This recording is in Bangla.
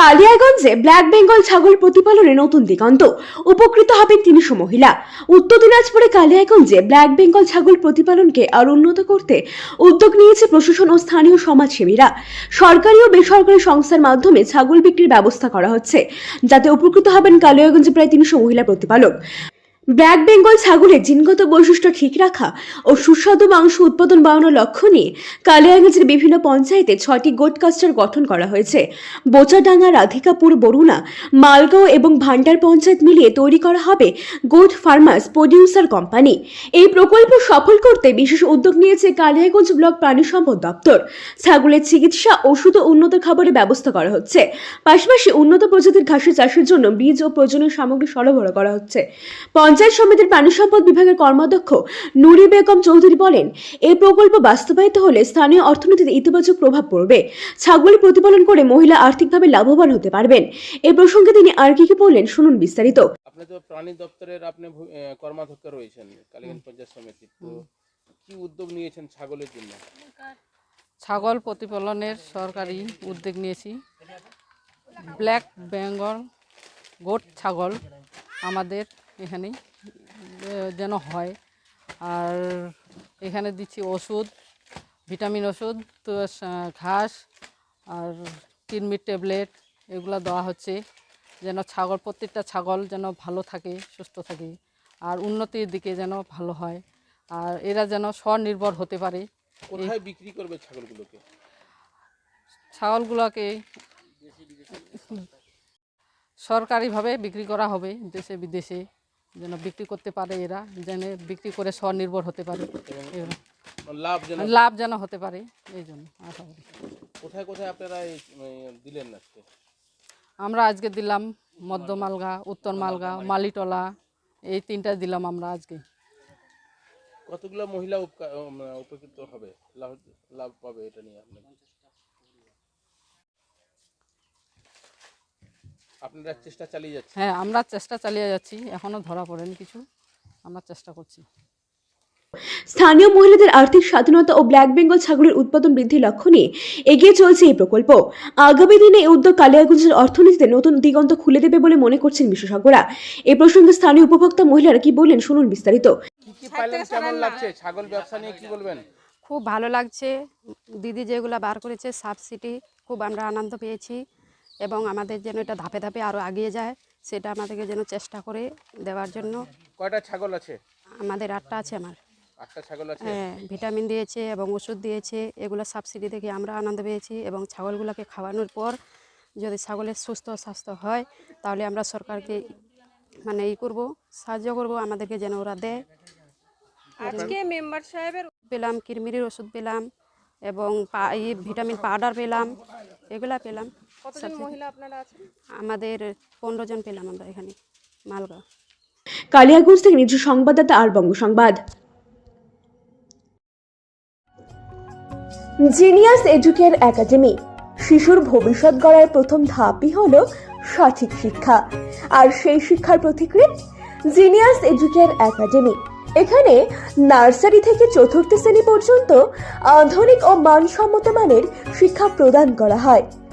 কালিয়াগঞ্জে ব্ল্যাক বেঙ্গল ছাগল প্রতিপালনে নতুন দিগন্ত। উপকৃত হবে তিনশো মহিলা। উত্তর দিনাজপুরে কালিয়াগঞ্জে ব্ল্যাক বেঙ্গল ছাগল প্রতিপালনকে আরও উন্নত করতে উদ্যোগ নিয়েছে প্রশাসন ও স্থানীয় সমাজসেবীরা। সরকারি ও বেসরকারি সংস্থার মাধ্যমে ছাগল বিক্রির ব্যবস্থা করা হচ্ছে। যাতে উপকৃত হবেন কালিয়াগঞ্জে প্রায় তিনশো মহিলা প্রতিপালক। ব্ল্যাক বেঙ্গল ছাগলের জিনগত বৈশিষ্ট্য ঠিক রাখা ও সুস্বাদু মাংস উৎপাদন বাড়ানোর লক্ষ্য নিয়ে কালিয়াগঞ্জের বিভিন্ন পঞ্চায়েতে ছয়টি গোট কাস্টার গঠন করা হয়েছে। বোচাডাঙ্গা, রাধিকাপুর বরুণা মালগাঁও এবং ভান্ডার পঞ্চায়েত মিলিয়ে তৈরি করা হবে গোট ফার্মার্স প্রডিউসার কোম্পানি। এই প্রকল্প সফল করতে বিশেষ উদ্যোগ নিয়েছে কালিয়াগঞ্জ ব্লক প্রাণী সম্পদ দপ্তর। ছাগলের চিকিৎসা, ওষুধ ও উন্নত খাবারের ব্যবস্থা করা হচ্ছে। পাশাপাশি উন্নত প্রজাতির ঘাসের চাষের জন্য বীজ ও প্রয়োজনীয় সামগ্রী সরবরাহ করা হচ্ছে। পঞ্চায়েত সমিতির প্রাণী সম্পদ বিভাগের কর্মাধ্যক্ষ নুরি বেগম চৌধুরী বলেন এই প্রকল্প বাস্তবায়িত হলে স্থানীয় অর্থনীতিতে ইতিবাচক প্রভাব পড়বে। ছাগল প্রতিপালন করে মহিলা আর্থিকভাবে লাভবান হতে পারবেন। এ প্রসঙ্গে তিনি আর কি কি বললেন শুনুন বিস্তারিত। আপনি তো প্রাণী দপ্তরের আপনি কর্মাধ্যক্ষ রয়েছেন কালীগঞ্জ পঞ্চায়েত সমিতি তো কি উদ্যোগ নিয়েছেন ছাগলের জন্য? ছাগল প্রতিপালনের সরকারি উদ্যোগ নিয়েছি। ব্ল্যাক বেঙ্গল গোট ছাগল আমাদের এখানেই যেন হয়। আর এখানে দিচ্ছি ওষুধ ভিটামিন ওষুধ তো ঘাস আর কিরমির ট্যাবলেট এগুলো দেওয়া হচ্ছে। যেন ছাগল প্রত্যেকটা ছাগল যেন ভালো থাকে সুস্থ থাকে আর উন্নতির দিকে যেন ভালো হয়। আর এরা যেন স্বনির্ভর হতে পারে। কোথায় বিক্রি করবে ছাগলগুলোকে? ছাগলগুলোকে সরকারিভাবে বিক্রি করা হবে দেশে বিদেশে যেন বিক্রি করতে পারে এরা যেন বিক্রি করে স্বনির্ভর হতে পারে। লাভ যেন লাভ যেন হতে পারে এই জন্য আশা করি কোথায় কোথায় আপনারা দিলেন আজকে? আমরা আজকে দিলাম মধ্য মালগা উত্তর মালগা মালিটলা এই তিনটা দিলাম আমরা আজকে। কতগুলো মহিলা উপকা- উপকৃত হবে? লাভ লাভ পাবে এটা নিয়ে আপনার? আপনারা চেষ্টা চালিয়ে যাচ্ছেন? হ্যাঁ আমরা চেষ্টা চালিয়ে যাচ্ছি। এখনও ধরা পড়েনি কিছু। আমরা চেষ্টা করছি। স্থানীয় মহিলাদের আর্থিক স্বাধীনতা ও ব্ল্যাক বেঙ্গল ছাগলের উৎপাদন বৃদ্ধির লক্ষ্য নিয়ে এগিয়ে চলছে এই প্রকল্প। আগামী দিনে এই উদ্যোগ কালিয়াগঞ্জের অর্থনীতিতে নতুন দিগন্ত খুলে দেবে বলে মনে করছেন বিশেষজ্ঞরা। এ প্রসঙ্গে স্থানীয় উপভোক্তা মহিলারা কি বললেন শুনুন বিস্তারিত। কি কি পাইলেন কেমন লাগছে? ছাগল ব্যবসা নিয়ে কি বলবেন? খুব ভালো লাগছে। দিদি যেগুলো বার করেছে সাবসিডি খুব আমরা আনন্দ পেয়েছি। এবং আমাদের যেন এটা ধাপে ধাপে আরও এগিয়ে যায় সেটা আমাদেরকে যেন চেষ্টা করে দেওয়ার জন্য কয়টা ছাগল আছে? আমাদের আটটা আছে আমার। আটটা ছাগল আছে? হ্যাঁ ভিটামিন দিয়েছে এবং ওষুধ দিয়েছে এগুলো সাবসিডি দেখে আমরা আনন্দ পেয়েছি এবং ছাগলগুলোকে খাওয়ানোর পর যদি ছাগলের সুস্থ স্বাস্থ্য হয় তাহলে আমরা সরকারকে মানে ই করব সাহায্য করব আমাদেরকে যেন ওরা দেয়। আজকে মেম্বার সাহেবের পেলাম কিরমিরির ওষুধ পেলাম এবং ভিটামিন পাউডার পেলাম এগুলা পেলাম। কতজন মহিলা আপনারা আছেন? আমাদের পনেরো জন পেলাম আমরা এখানে মালগাঁও। কালিয়াগঞ্জ থেকে নিজ সংবাদদাতা আর বঙ্গ সংবাদ জিনিয়াস একাডেমি শিশুর ভবিষ্যৎ গড়ার প্রথম ধাপই হল সঠিক শিক্ষা। আর সেই শিক্ষার প্রতিক্রিয়া? জিনিয়াস এডুকের একাডেমি এখানে নার্সারি থেকে চতুর্থ শ্রেণি পর্যন্ত আধুনিক ও মানসম্মত মানের শিক্ষা প্রদান করা হয়।